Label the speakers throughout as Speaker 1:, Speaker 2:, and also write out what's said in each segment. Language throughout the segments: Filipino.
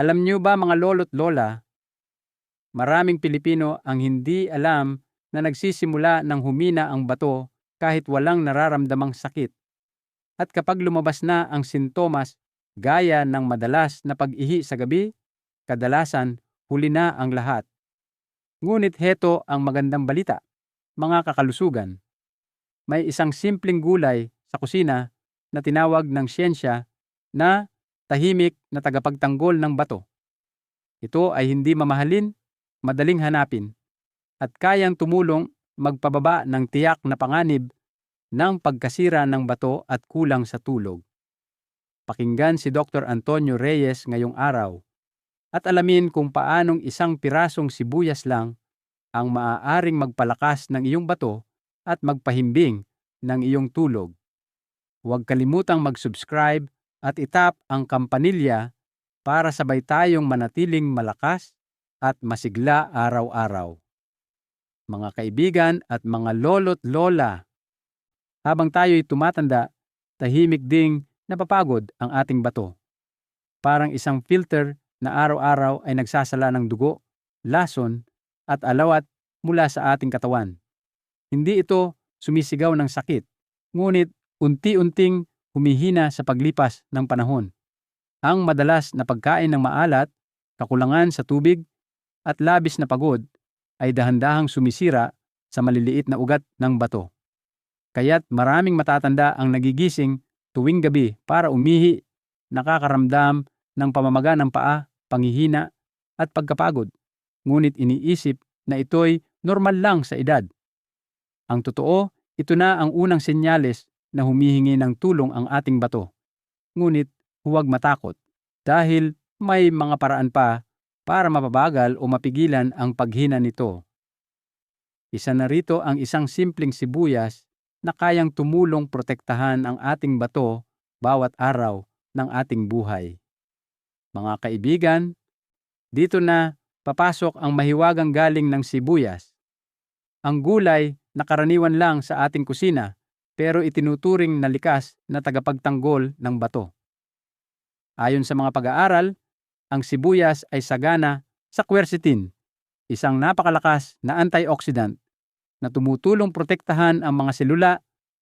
Speaker 1: Alam niyo ba mga lolo't lola, maraming Pilipino ang hindi alam na nagsisimula ng humina ang bato kahit walang nararamdamang sakit. At kapag lumabas na ang sintomas gaya ng madalas na pag-ihi sa gabi, kadalasan huli na ang lahat. Ngunit heto ang magandang balita, mga kakalusugan. May isang simpleng gulay sa kusina na tinawag ng siyensya na tahimik na tagapagtanggol ng bato. Ito ay hindi mamahalin, madaling hanapin, at kayang tumulong magpababa ng tiyak na panganib ng pagkasira ng bato at kulang sa tulog. Pakinggan si Dr. Antonio Reyes ngayong araw at alamin kung paanong isang pirasong sibuyas lang ang maaaring magpalakas ng iyong bato at magpahimbing ng iyong tulog. Huwag kalimutang mag-subscribe at itap ang kampanilya para sabay tayong manatiling malakas at masigla araw-araw. Mga kaibigan at mga lolo't lola, habang tayo'y tumatanda, tahimik ding napapagod ang ating bato. Parang isang filter na araw-araw ay nagsasala ng dugo, lason at alawat mula sa ating katawan. Hindi ito sumisigaw ng sakit, ngunit unti-unting humihina sa paglipas ng panahon. Ang madalas na pagkain ng maalat, kakulangan sa tubig, at labis na pagod ay dahan-dahang sumisira sa maliliit na ugat ng bato. Kaya't maraming matatanda ang nagigising tuwing gabi para umihi, nakakaramdam ng pamamaga ng paa, panghihina, at pagkapagod. Ngunit iniisip na ito'y normal lang sa edad. Ang totoo, ito na ang unang senyales na humihingi ng tulong ang ating bato. Ngunit huwag matakot dahil may mga paraan pa para mapabagal o mapigilan ang paghina nito. Isa na rito ang isang simpleng sibuyas na kayang tumulong protektahan ang ating bato bawat araw ng ating buhay. Mga kaibigan, dito na papasok ang mahiwagang galing ng sibuyas. Ang gulay na karaniwan lang sa ating kusina pero itinuturing na likas na tagapagtanggol ng bato. Ayon sa mga pag-aaral, ang sibuyas ay sagana sa quercetin, isang napakalakas na antioxidant na tumutulong protektahan ang mga selula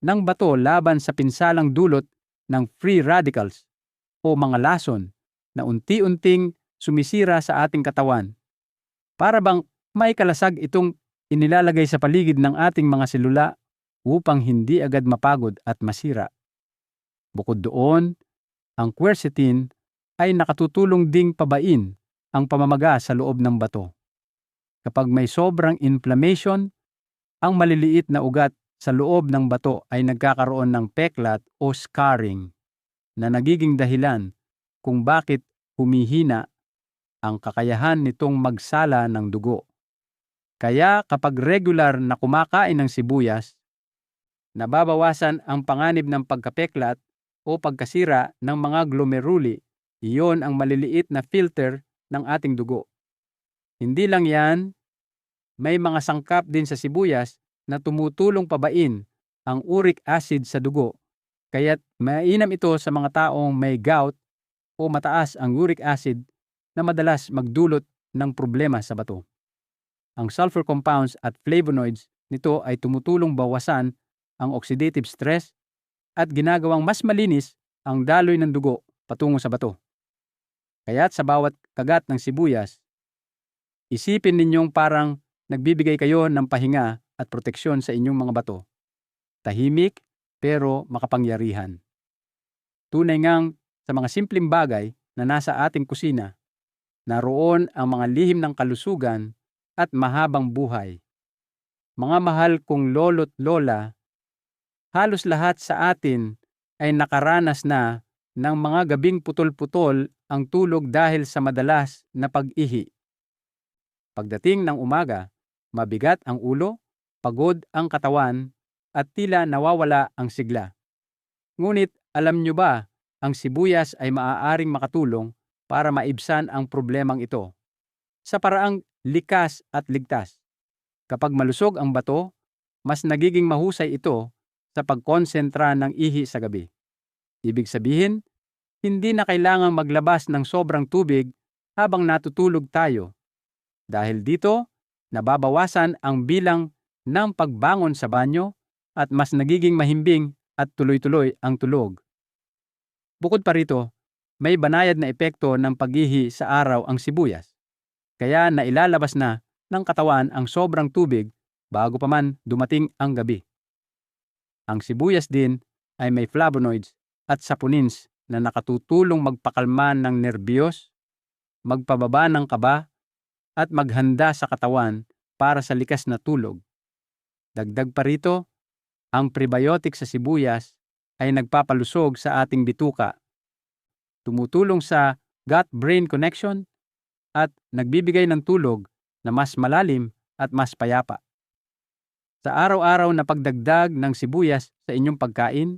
Speaker 1: ng bato laban sa pinsalang dulot ng free radicals o mga lason na unti-unting sumisira sa ating katawan. Para bang may kalasag itong inilalagay sa paligid ng ating mga selula upang hindi agad mapagod at masira. Bukod doon, ang quercetin ay nakatutulong ding pabain ang pamamaga sa loob ng bato. Kapag may sobrang inflammation ang maliliit na ugat sa loob ng bato ay nagkakaroon ng peklat o scarring na nagiging dahilan kung bakit humihina ang kakayahan nitong magsala ng dugo. Kaya kapag regular na kumakain ng sibuyas, nababawasan ang panganib ng pagkapeklat o pagkasira ng mga glomeruli. Iyon ang maliliit na filter ng ating dugo. Hindi lang yan, may mga sangkap din sa sibuyas na tumutulong pabain ang uric acid sa dugo. Kaya't mainam ito sa mga taong may gout o mataas ang uric acid na madalas magdulot ng problema sa bato. Ang sulfur compounds at flavonoids nito ay tumutulong bawasan ang oxidative stress at ginagawang mas malinis ang daloy ng dugo patungo sa bato. Kaya't sa bawat kagat ng sibuyas, isipin ninyong parang nagbibigay kayo ng pahinga at proteksyon sa inyong mga bato. Tahimik pero makapangyarihan. Tunay ngang sa mga simpleng bagay na nasa ating kusina, naroon ang mga lihim ng kalusugan at mahabang buhay. Mga mahal kong lolo't lola, halos lahat sa atin ay nakaranas na ng mga gabing putol-putol ang tulog dahil sa madalas na pag-ihi. Pagdating ng umaga, Mabigat ang ulo, pagod ang katawan, at tila nawawala ang sigla. Ngunit alam nyo ba, ang sibuyas ay maaaring makatulong para maibsan ang problemang ito sa paraang likas at ligtas. Kapag malusog ang bato, mas nagiging mahusay ito sa pagkonsentra ng ihi sa gabi. Ibig sabihin, hindi na kailangang maglabas ng sobrang tubig habang natutulog tayo. Dahil dito, nababawasan ang bilang ng pagbangon sa banyo at mas nagiging mahimbing at tuloy-tuloy ang tulog. Bukod pa rito, may banayad na epekto ng paghihi sa araw ang sibuyas. Kaya nailalabas na ng katawan ang sobrang tubig bago pa man dumating ang gabi. Ang sibuyas din ay may flavonoids at saponins na nakatutulong magpakalma ng nerbiyos, magpababa ng kaba, at maghanda sa katawan para sa likas na tulog. Dagdag pa rito, ang prebiotic sa sibuyas ay nagpapalusog sa ating bituka. Tumutulong sa gut-brain connection at nagbibigay ng tulog na mas malalim at mas payapa. Sa araw-araw na pagdagdag ng sibuyas sa inyong pagkain,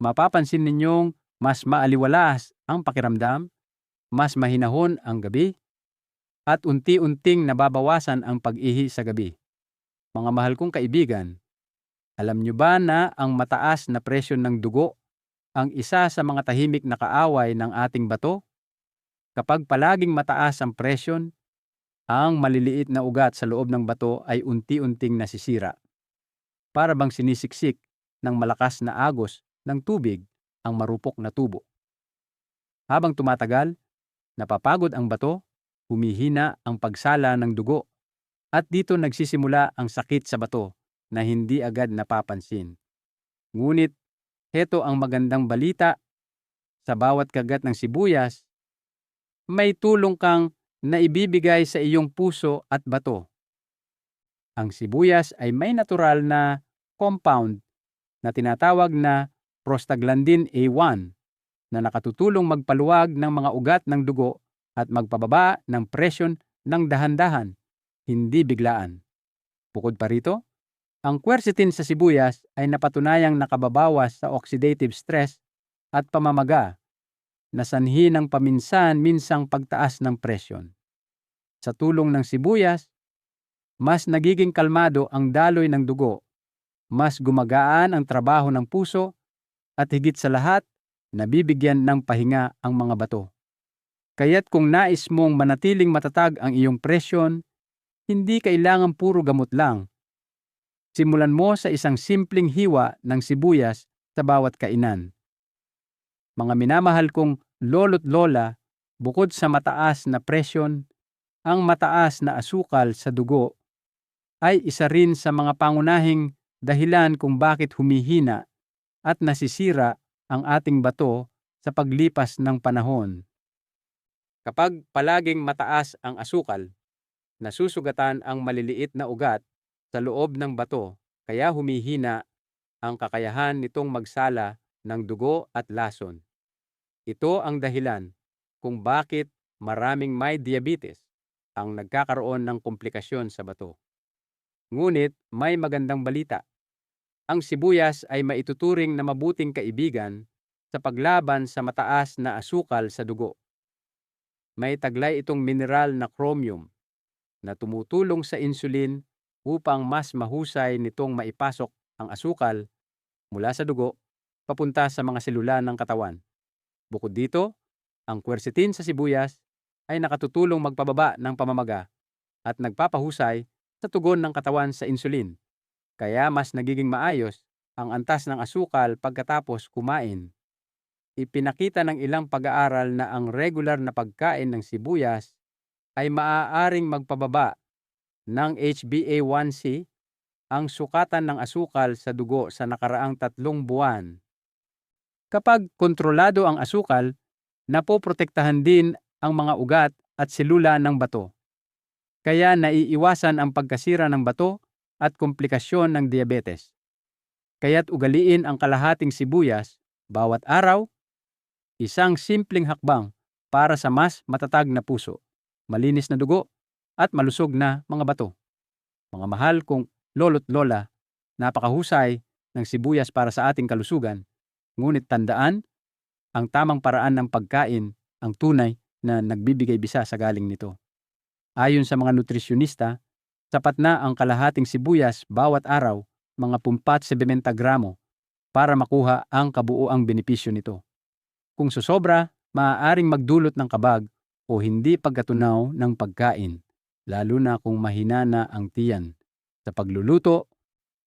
Speaker 1: mapapansin ninyong mas maaliwalas ang pakiramdam, mas mahinahon ang gabi, at unti-unting nababawasan ang pag-ihi sa gabi. Mga mahal kong kaibigan, alam nyo ba na ang mataas na presyon ng dugo ang isa sa mga tahimik na kaaway ng ating bato? Kapag palaging mataas ang presyon, ang maliliit na ugat sa loob ng bato ay unti-unting nasisira. Para bang sinisiksik ng malakas na agos ng tubig ang marupok na tubo. Habang tumatagal, napapagod ang bato, humihina ang pagsala ng dugo at dito nagsisimula ang sakit sa bato na hindi agad napapansin. Ngunit, heto ang magandang balita. Sa bawat kagat ng sibuyas, may tulong kang naibibigay sa iyong puso at bato. Ang sibuyas ay may natural na compound na tinatawag na prostaglandin A1 na nakatutulong magpaluwag ng mga ugat ng dugo at magpababa ng presyon ng dahan-dahan hindi biglaan. Bukod pa rito, ang quercetin sa sibuyas ay napatunayang nakababawas sa oxidative stress at pamamaga na sanhi ng paminsan-minsang pagtaas ng presyon. Sa tulong ng sibuyas, mas nagiging kalmado ang daloy ng dugo, mas gumagaan ang trabaho ng puso, at higit sa lahat, nabibigyan ng pahinga ang mga bato. Kaya't kung nais mong manatiling matatag ang iyong presyon, hindi kailangan puro gamot lang. Simulan mo sa isang simpleng hiwa ng sibuyas sa bawat kainan. Mga minamahal kong lolo't lola, bukod sa mataas na presyon, ang mataas na asukal sa dugo ay isa rin sa mga pangunahing dahilan kung bakit humihina at nasisira ang ating bato sa paglipas ng panahon. Kapag palaging mataas ang asukal, nasusugatan ang maliliit na ugat sa loob ng bato kaya humihina ang kakayahan nitong magsala ng dugo at lason. Ito ang dahilan kung bakit maraming may diabetes ang nagkakaroon ng komplikasyon sa bato. Ngunit may magandang balita. Ang sibuyas ay maituturing na mabuting kaibigan sa paglaban sa mataas na asukal sa dugo. May taglay itong mineral na chromium na tumutulong sa insulin upang mas mahusay nitong maipasok ang asukal mula sa dugo papunta sa mga selula ng katawan. Bukod dito, ang quercetin sa sibuyas ay nakatutulong magpababa ng pamamaga at nagpapahusay sa tugon ng katawan sa insulin. Kaya mas nagiging maayos ang antas ng asukal pagkatapos kumain. Ipinakita ng ilang pag-aaral na ang regular na pagkain ng sibuyas ay maaaring magpababa ng HbA1c, ang sukatan ng asukal sa dugo sa nakaraang tatlong buwan. Kapag kontrolado ang asukal, napoprotektahan din ang mga ugat at selula ng bato. Kaya naiiwasan ang pagkasira ng bato at komplikasyon ng diabetes. Kaya't ugaliin ang kalahating sibuyas bawat araw, isang simpleng hakbang para sa mas matatag na puso malinis na dugo, at malusog na mga bato. Mga mahal kong lolo't lola, napakahusay ng sibuyas para sa ating kalusugan, ngunit tandaan, ang tamang paraan ng pagkain ang tunay na nagbibigay bisa sa galing nito. Ayon sa mga nutrisyonista, sapat na ang kalahating sibuyas bawat araw, mga 70 gramo, para makuha ang kabuoang benepisyo nito. Kung susobra, maaaring magdulot ng kabag o hindi pagkatunaw ng pagkain, lalo na kung mahina na ang tiyan. Sa pagluluto,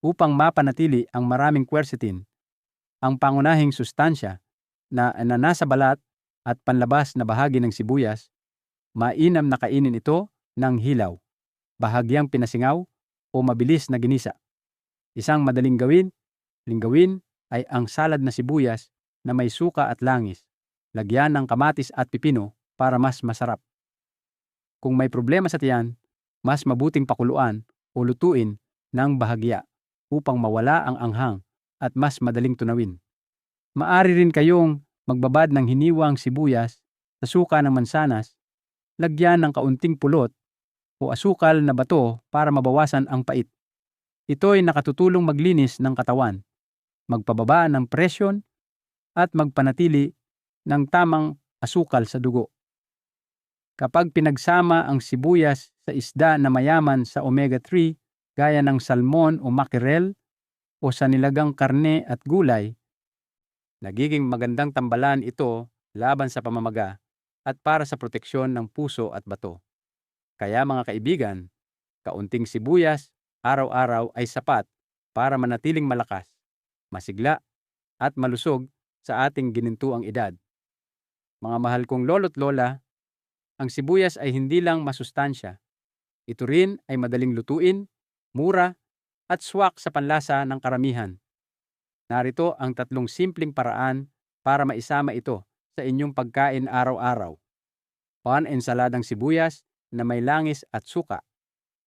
Speaker 1: upang mapanatili ang maraming quercetin, ang pangunahing sustansya na, na nasa balat at panlabas na bahagi ng sibuyas, mainam na kainin ito ng hilaw, bahagyang pinasingaw o mabilis na ginisa. Isang madaling gawin, linggawin ay ang salad na sibuyas na may suka at langis. Lagyan ng kamatis at pipino para mas masarap. Kung may problema sa tiyan, mas mabuting pakuluan o lutuin ng bahagya upang mawala ang anghang at mas madaling tunawin. Maari rin kayong magbabad ng hiniwang sibuyas sa suka ng mansanas, lagyan ng kaunting pulot o asukal na bato para mabawasan ang pait. Ito ay nakatutulong maglinis ng katawan, magpababa ng presyon at magpanatili ng tamang asukal sa dugo. Kapag pinagsama ang sibuyas sa isda na mayaman sa omega-3 gaya ng salmon o mackerel o sa nilagang karne at gulay, nagiging magandang tambalan ito laban sa pamamaga at para sa proteksyon ng puso at bato. Kaya mga kaibigan, kaunting sibuyas araw-araw ay sapat para manatiling malakas, masigla at malusog sa ating ginintuang edad. Mga mahal kong lolo't lola, ang sibuyas ay hindi lang masustansya. Ito rin ay madaling lutuin, mura, at swak sa panlasa ng karamihan. Narito ang tatlong simpleng paraan para maisama ito sa inyong pagkain araw-araw. Pan ensaladang sibuyas na may langis at suka.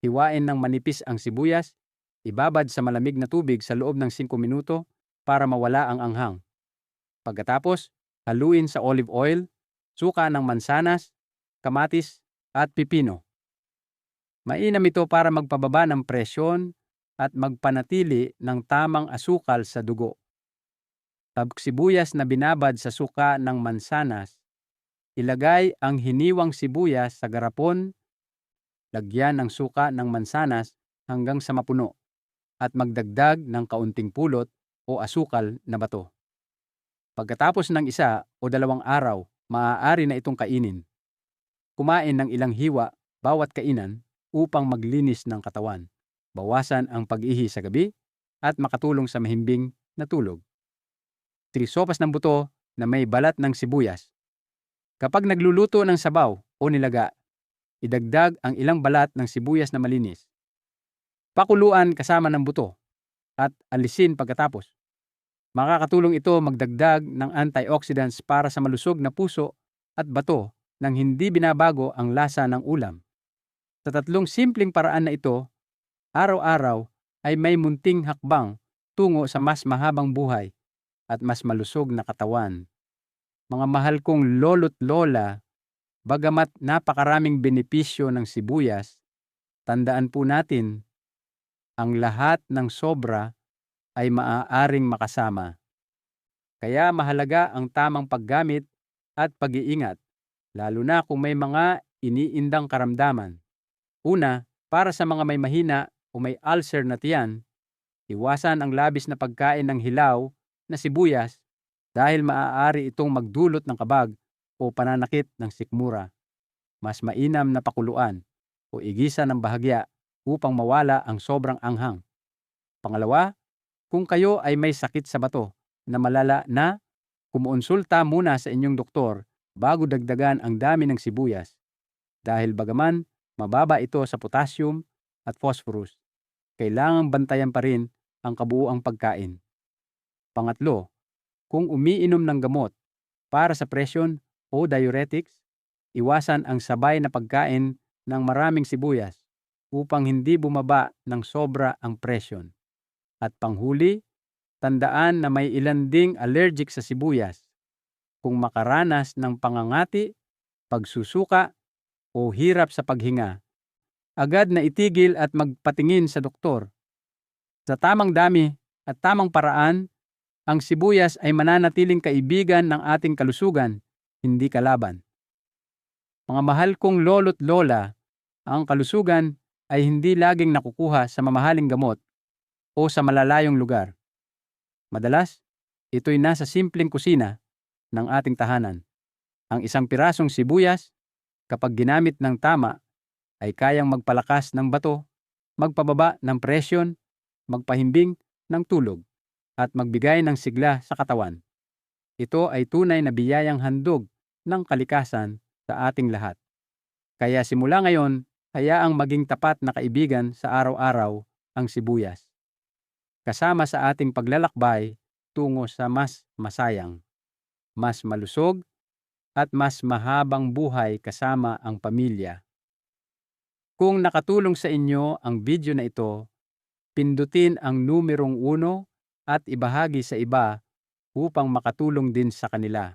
Speaker 1: Hiwain ng manipis ang sibuyas, ibabad sa malamig na tubig sa loob ng 5 minuto para mawala ang anghang. Pagkatapos, haluin sa olive oil, suka ng mansanas, kamatis, at pipino. Mainam ito para magpababa ng presyon at magpanatili ng tamang asukal sa dugo. Pagsibuyas na binabad sa suka ng mansanas, ilagay ang hiniwang sibuyas sa garapon, lagyan ng suka ng mansanas hanggang sa mapuno, at magdagdag ng kaunting pulot o asukal na bato. Pagkatapos ng isa o dalawang araw, maaari na itong kainin. Kumain ng ilang hiwa bawat kainan upang maglinis ng katawan bawasan ang pag-ihi sa gabi, at makatulong sa mahimbing na tulog. Trisopas ng buto na may balat ng sibuyas. Kapag nagluluto ng sabaw o nilaga, idagdag ang ilang balat ng sibuyas na malinis. Pakuluan kasama ng buto at alisin pagkatapos. Makakatulong ito magdagdag ng antioxidants para sa malusog na puso at bato nang hindi binabago ang lasa ng ulam. Sa tatlong simpleng paraan na ito, araw-araw ay may munting hakbang tungo sa mas mahabang buhay at mas malusog na katawan. Mga mahal kong lolo't lola, bagamat napakaraming benepisyo ng sibuyas, tandaan po natin, ang lahat ng sobra ay maaaring makasama. Kaya mahalaga ang tamang paggamit at pag-iingat, lalo na kung may mga iniindang karamdaman. Una, para sa mga may mahina o may ulcer na tiyan, iwasan ang labis na pagkain ng hilaw na sibuyas dahil maaari itong magdulot ng kabag o pananakit ng sikmura. Mas mainam na pakuluan o igisa ng bahagya upang mawala ang sobrang anghang. Pangalawa, kung kayo ay may sakit sa bato na malala na, kumuonsulta muna sa inyong doktor bago dagdagan ang dami ng sibuyas dahil bagaman mababa ito sa potassium at phosphorus kailangang bantayan pa rin ang kabuuang pagkain. Pangatlo, kung umiinom ng gamot para sa presyon o diuretics, iwasan ang sabay na pagkain ng maraming sibuyas upang hindi bumaba ng sobra ang presyon. At panghuli, tandaan na may ilan ding allergic sa sibuyas. Kung makaranas ng pangangati, pagsusuka, o hirap sa paghinga, agad na itigil at magpatingin sa doktor. Sa tamang dami at tamang paraan, ang sibuyas ay mananatiling kaibigan ng ating kalusugan, hindi kalaban. Mga mahal kong lolo't lola, ang kalusugan ay hindi laging nakukuha sa mamahaling gamot o sa malalayong lugar. Madalas, ito'y nasa simpleng kusina ng ating tahanan. Ang isang pirasong sibuyas, Kapag ginamit ng tama, ay kayang magpalakas ng bato, magpababa ng presyon, magpahimbing ng tulog, at magbigay ng sigla sa katawan. Ito ay tunay na biyayang handog ng kalikasan sa ating lahat. Kaya simula ngayon, hayaang maging tapat na kaibigan sa araw-araw ang sibuyas. Kasama sa ating paglalakbay tungo sa mas masayang, mas malusog, at mas mahabang buhay kasama ang pamilya. Kung nakatulong sa inyo ang video na ito, pindutin ang numerong 1 at ibahagi sa iba upang makatulong din sa kanila.